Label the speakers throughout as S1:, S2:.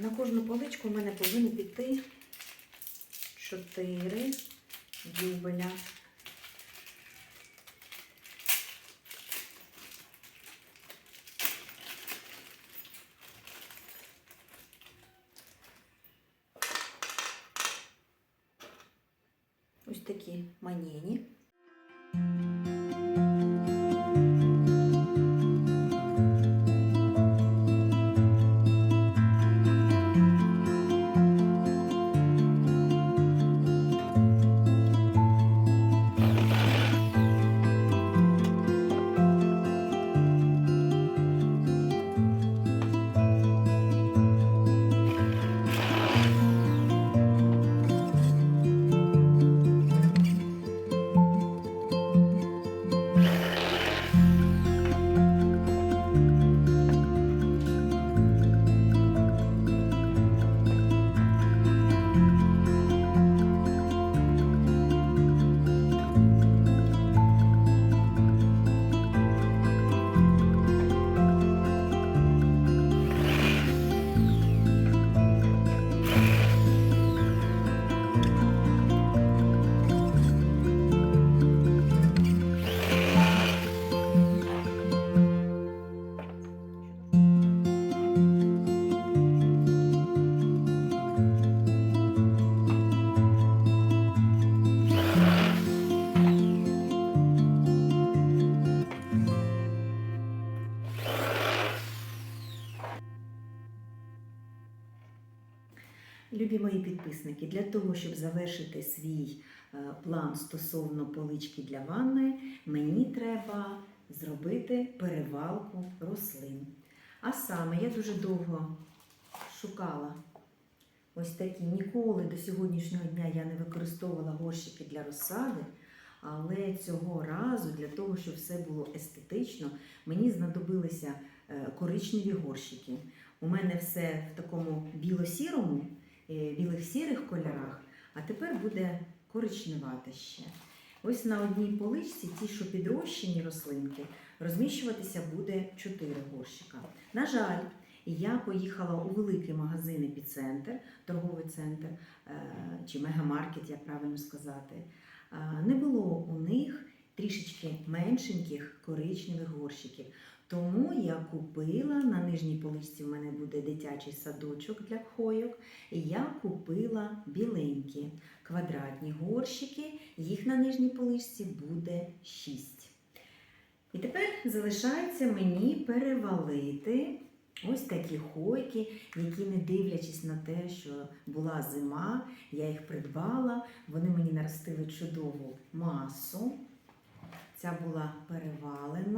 S1: На кожну поличку в мене повинно піти 4 дюбеля. Любі мої підписники, для того, щоб завершити свій е, план стосовно полички для ванної, мені треба зробити перевалку рослин. А саме я дуже довго шукала ось такі. Ніколи до сьогоднішнього дня я не використовувала горщики для розсади, але цього разу, для того, щоб все було естетично, мені знадобилися е, коричневі горщики. У мене все в такому біло-сірому е, білих сірих кольорах, а тепер буде коричневате ще. Ось на одній поличці, ті, що підрощені рослинки, розміщуватися буде 4 горщика. На жаль, я поїхала у великий магазин епіцентр, торговий центр е, чи мегамаркет, як правильно сказати. Е, Не було у них трішечки меншеньких коричневих горщиків. Тому я купила на нижній поличці в мене буде дитячий садочок для хойок. І я купила біленькі квадратні горщики, їх на нижній поличці буде 6. І тепер залишається мені перевалити ось такі хойки, які, не дивлячись на те, що була зима, я їх придбала. Вони мені наростили чудову масу. Ця була перевалена.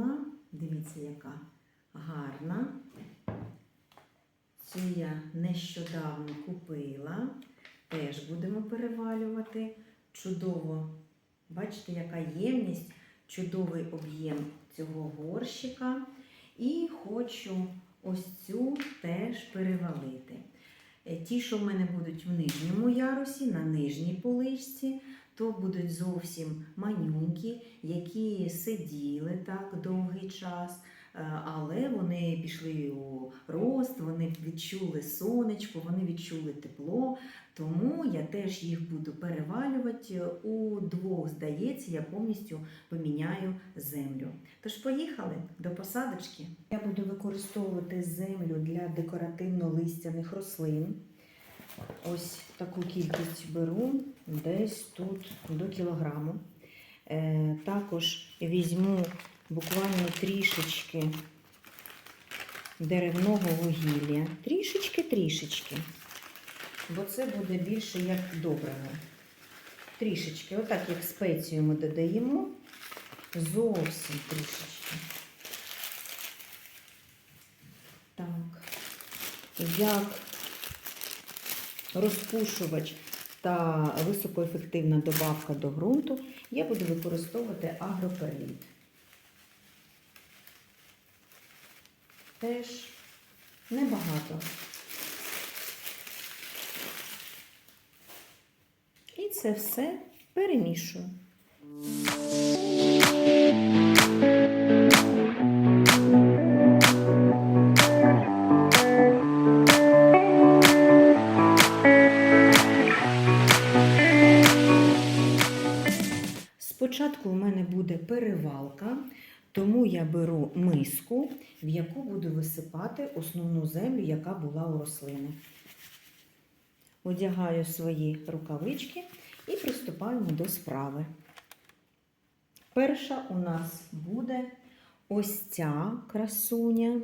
S1: Дивіться, яка гарна. Цю я нещодавно купила. Теж будемо перевалювати. Чудово. Бачите, яка ємність, чудовий об'єм цього горщика. І хочу ось цю теж перевалити. Е, Ті, що в мене будуть в нижньому ярусі, на нижній поличці, то будуть зовсім манюнькі, які сиділи так довгий час, е, але вони пішли у рост, вони відчули сонечко, вони відчули тепло. Тому я теж їх буду перевалювати у двох, здається, я повністю поміняю землю. Тож поїхали до посадочки. Я буду використовувати землю для декоративно-листяних рослин. Ось таку кількість беру, десь тут до кілограму. Е, також візьму буквально трішечки деревного вугілля. Трішечки-трішечки. Бо це буде більше як доброго. Трішечки. Отак, як спецію ми додаємо. Зовсім трішечки. Так. Як розпушувач та високоефективна добавка до ґрунту, я буду використовувати агроперліт. Теж небагато. І це все перемішую. Спочатку у мене буде перевалка, тому я беру миску, в яку буду висипати основну землю, яка була у рослини. Одягаю свої рукавички і приступаємо до справи. Перша у нас буде ось ця красуня.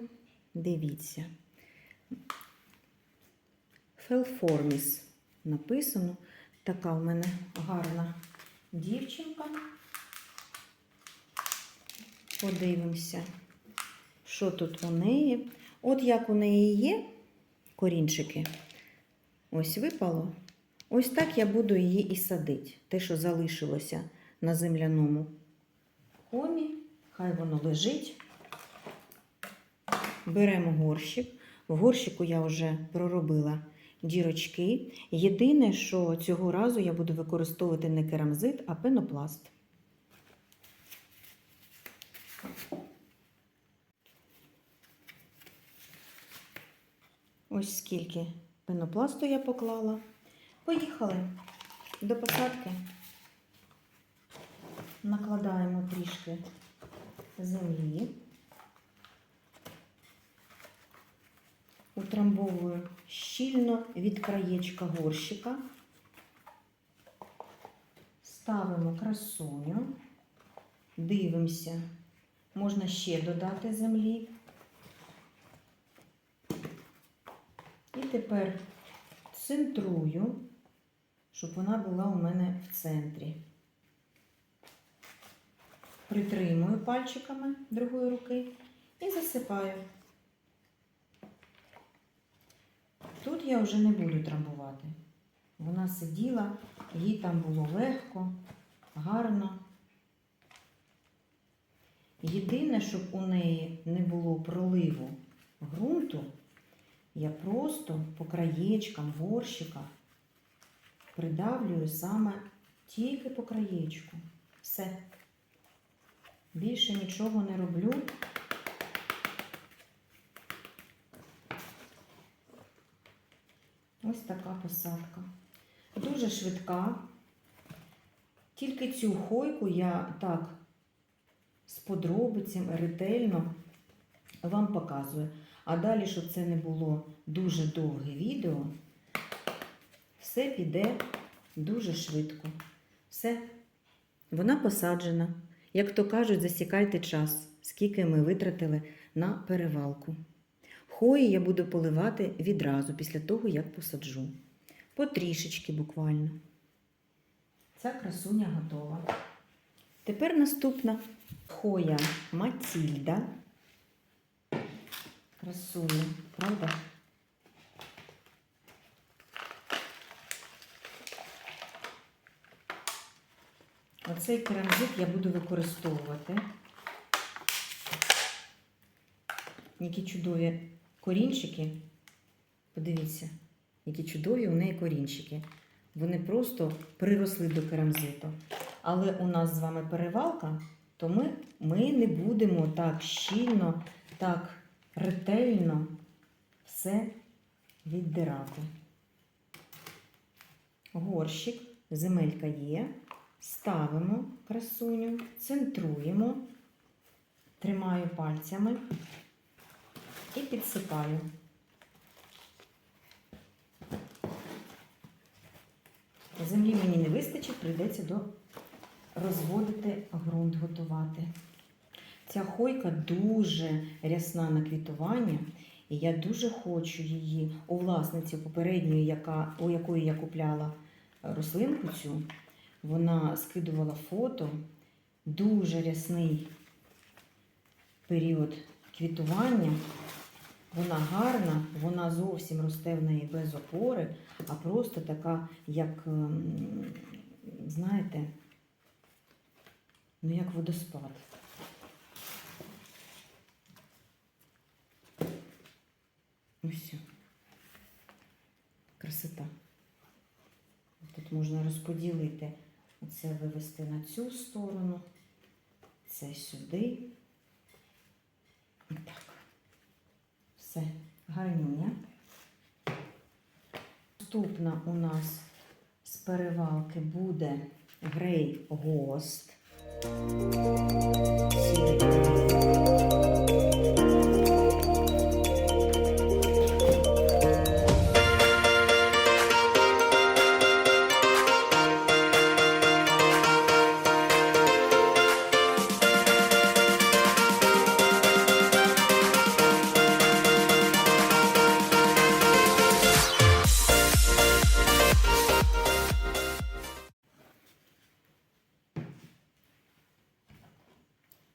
S1: Дивіться. Фелформіс написано. Така в мене гарна дівчинка. Подивимося, що тут у неї. От як у неї є корінчики, ось випало. Ось так я буду її і садити. Те, що залишилося на земляному комі, хай воно лежить. Беремо горщик. В горщику я вже проробила дірочки. Єдине, що цього разу я буду використовувати не керамзит, а пенопласт. Ось скільки пенопласту я поклала. Поїхали до посадки. Накладаємо трішки землі. Утрамбовую щільно від краєчка горщика. Ставимо красуню, дивимося. Можна ще додати землі. І тепер центрую, щоб вона була у мене в центрі. Притримую пальчиками другої руки і засипаю. Тут я вже не буду трамбувати. Вона сиділа, їй там було легко, гарно. Єдине, щоб у неї не було проливу ґрунту, я просто по краєчкам горщика придавлюю саме тільки по краєчку. Все. Більше нічого не роблю. Ось така посадка. Дуже швидка. Тільки цю хойку я так подробицями ретельно вам показую. А далі, щоб це не було дуже довге відео, все піде дуже швидко. Все. Вона посаджена. Як то кажуть, засікайте час, скільки ми витратили на перевалку. Хої я буду поливати відразу після того, як посаджу. Потрішечки буквально. Ця красуня готова. Тепер наступна хоя Матільда. Красуня, правда? Оцей керамзит я буду використовувати. Які чудові корінчики. Подивіться, які чудові у неї корінчики. Вони просто приросли до керамзиту. Але у нас з вами перевалка, то ми, ми не будемо так щільно, так ретельно все віддирати. Горщик, земелька є. Ставимо красуню, центруємо, тримаю пальцями і підсипаю. Землі мені не вистачить, прийдеться до розводити ґрунт готувати. Ця хойка дуже рясна на квітування, і я дуже хочу її у власниці попередньої, яка, у якої я купляла рослинку цю. Вона скидувала фото, дуже рясний період квітування. Вона гарна, вона зовсім росте в неї без опори, а просто така, як, ем, знаєте, ну як водоспад. Ось. Красота. Тут можна розподілити Це вивести на цю сторону, це сюди. Так. Все, гарнюня. Наступна у нас з перевалки буде Грей Гост. See you.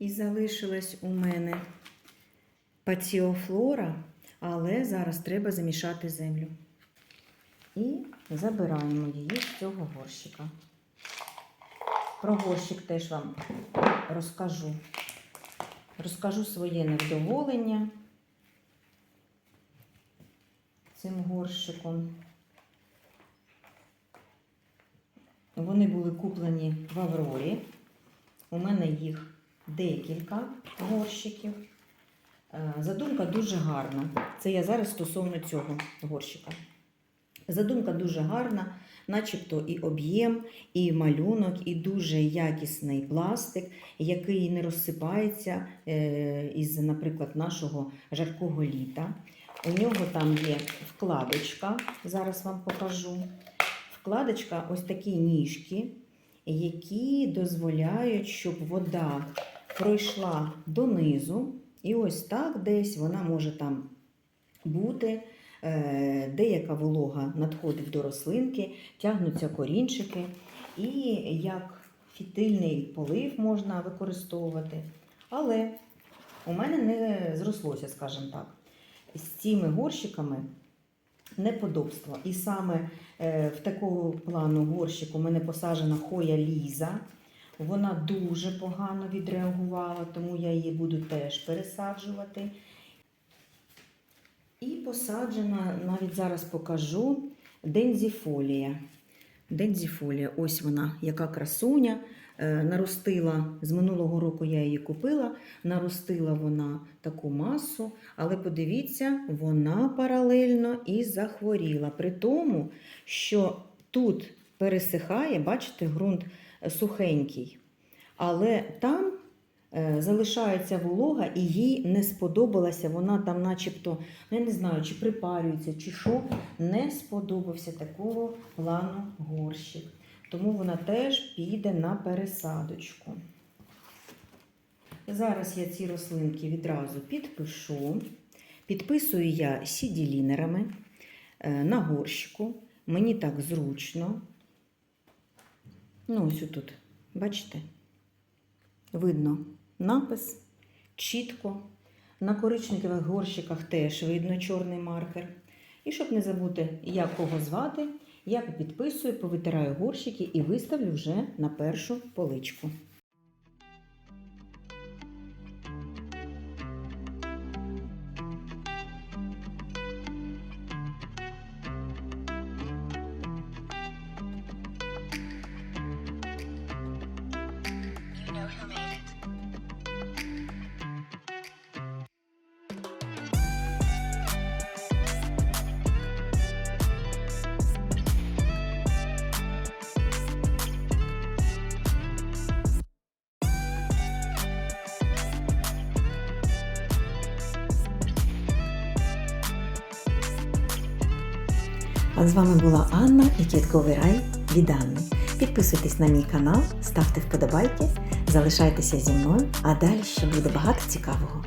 S1: І залишилась у мене паціофлора, але зараз треба замішати землю. І забираємо її з цього горщика. Про горщик теж вам розкажу. Розкажу своє невдоволення цим горщиком. Вони були куплені в Аврорі. У мене їх декілька горщиків. Е, Задумка дуже гарна. Це я зараз стосовно цього горщика. Задумка дуже гарна, начебто і об'єм, і малюнок, і дуже якісний пластик, який не розсипається е, із, наприклад, нашого жаркого літа. У нього там є вкладочка, зараз вам покажу. Вкладочка ось такі ніжки, які дозволяють, щоб вода пройшла донизу, і ось так десь вона може там бути. Е, Деяка волога надходить до рослинки, тягнуться корінчики, і як фітильний полив можна використовувати. Але у мене не зрослося, скажімо так, з цими горщиками неподобство. І саме е, в такого плану горщик у мене посаджена хоя Ліза. Вона дуже погано відреагувала, тому я її буду теж пересаджувати. І посаджена, навіть зараз покажу, дензіфолія. Дензіфолія, ось вона, яка красуня. Е, Наростила з минулого року я її купила, наростила вона таку масу, але подивіться, вона паралельно і захворіла. При тому, що тут пересихає, бачите, ґрунт сухенький, але там е, залишається волога, і їй не сподобалася. Вона там, начебто, ну, я не знаю, чи припарюється, чи що, не сподобався такого плану горщик. Тому вона теж піде на пересадочку. Зараз я ці рослинки відразу підпишу. Підписую я сіділінерами е, на горщику. Мені так зручно. Ну, ось тут, бачите? Видно напис чітко. На коричневих горщиках теж видно чорний маркер. І щоб не забути, як кого звати, я підписую, повитираю горщики і виставлю вже на першу поличку. А з вами була Анна і Квітковий рай від Анни. Підписуйтесь на мій канал, ставте вподобайки, залишайтеся зі мною, а далі ще буде багато цікавого.